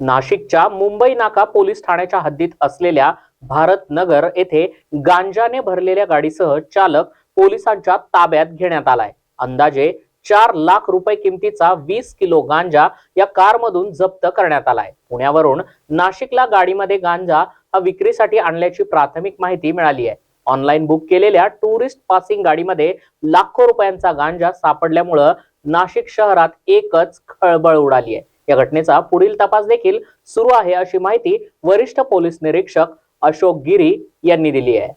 नाशिकच्या मुंबई नाका पोलीस ठाण्याच्या हद्दीत असलेल्या भारत नगर येथे गांजाने भरलेल्या गाडीसह चालक पोलिसांच्या ताब्यात घेण्यात आलाय. अंदाजे चार लाख रुपये किमतीचा वीस किलो गांजा या कारमधून जप्त करण्यात आलाय. पुण्यावरून नाशिकला गाडीमध्ये गांजा हा विक्रीसाठी आणल्याची प्राथमिक माहिती मिळाली आहे. ऑनलाईन बुक केलेल्या टुरिस्ट पासिंग गाडीमध्ये लाखो रुपयांचा गांजा सापडल्यामुळं नाशिक शहरात एकच खळबळ उडाली आहे. या घटनेचा पुढील तपास देखील सुरू आहे अशी माहिती वरिष्ठ पोलीस निरीक्षक अशोक गिरी यांनी दिली आहे.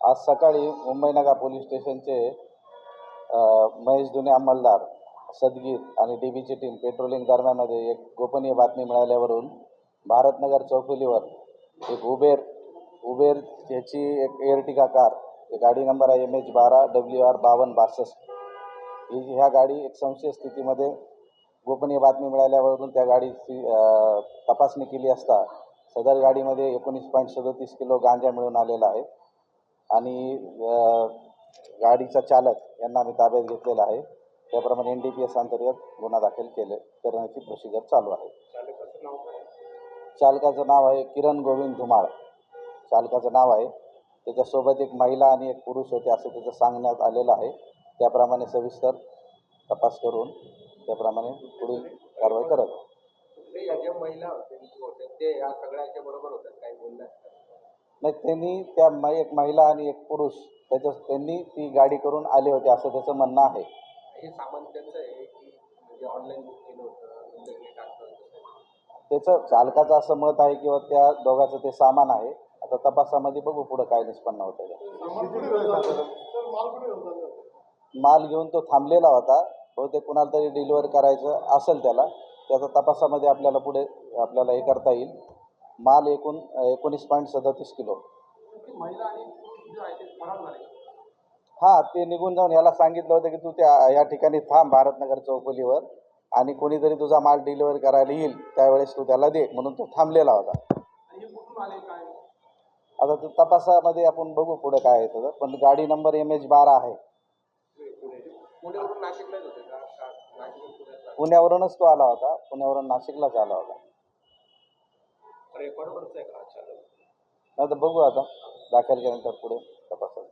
आज सकाळी मुंबई नगर पोलीस स्टेशनचे महेश दुने अंमलदार सदगीर आणि डी बीची टीम पेट्रोलिंग दरम्यानमध्ये एक गोपनीय बातमी मिळाल्यावरून भारतनगर चौफुलीवर एक उबेर उबेर याची एक एअरटिका कार गाडी नंबर आहे एम एच बारा डब्ल्यू आर बावन्न बासष्ट. ही ह्या गाडी एक संशय स्थितीमध्ये गोपनीय बातमी मिळाल्यावरून त्या गाडीची तपासणी केली असता सदर गाडीमध्ये एकोणीस पॉईंट सदोतीस किलो गांजा मिळून आलेला आहे. आणि गाडीचा चालक यांना आम्ही ताब्यात घेतलेला आहे. त्याप्रमाणे एन डी पी एस अंतर्गत गुन्हा दाखल केले करण्याची प्रोसिजर चालू आहे. चालकाचं नाव आहे किरण गोविंद धुमाळ. चालकाचं नाव आहे. त्याच्यासोबत एक महिला आणि एक पुरुष होते असं त्याचं सांगण्यात आलेलं आहे. त्याप्रमाणे सविस्तर तपास करून त्याप्रमाणे पुढील कारवाई करत. नाही. त्यांनी त्या एक महिला आणि एक पुरुष त्याच्या त्यांनी ती गाडी करून आले होते असं त्याचं म्हणणं आहे. हे त्यांचं म्हणजे. त्याचं चालकाचं असं मत आहे किंवा त्या दोघाचं ते सामान आहे. आता तपासामध्ये बघू पुढं काय निष्पन्न होतं. माल घेऊन तो थांबलेला होता. बहुतेक कुणाला तरी डिलिव्हर करायचं असेल त्याला त्याचा तपासामध्ये आपल्याला पुढे आपल्याला हे करता येईल. माल एकूण एकोणीस पॉईंट सदतीस किलो. ती ते हां ते निघून जाऊन याला सांगितलं होतं की तू त्या या ठिकाणी थांब भारतनगर चौफुलीवर आणि कोणीतरी तुझा माल डिलिव्हर करायला येईल त्यावेळेस तू त्याला दे म्हणून तो थांबलेला होता. आता ते तपासामध्ये आपण बघू पुढे काय आहे त्याचं. पण गाडी नंबर एम एच बारा आहे. पुण्यावरून नाशिकलाच होते का? का नाशिकवरून पुण्यात पुण्यावरूनच तो आला होता. पुण्यावरून नाशिकलाच आला होता. रेकॉर्डवरच आहे का? चालेल नाही तर बघू आता. दाखल केल्यानंतर पुढे तपासात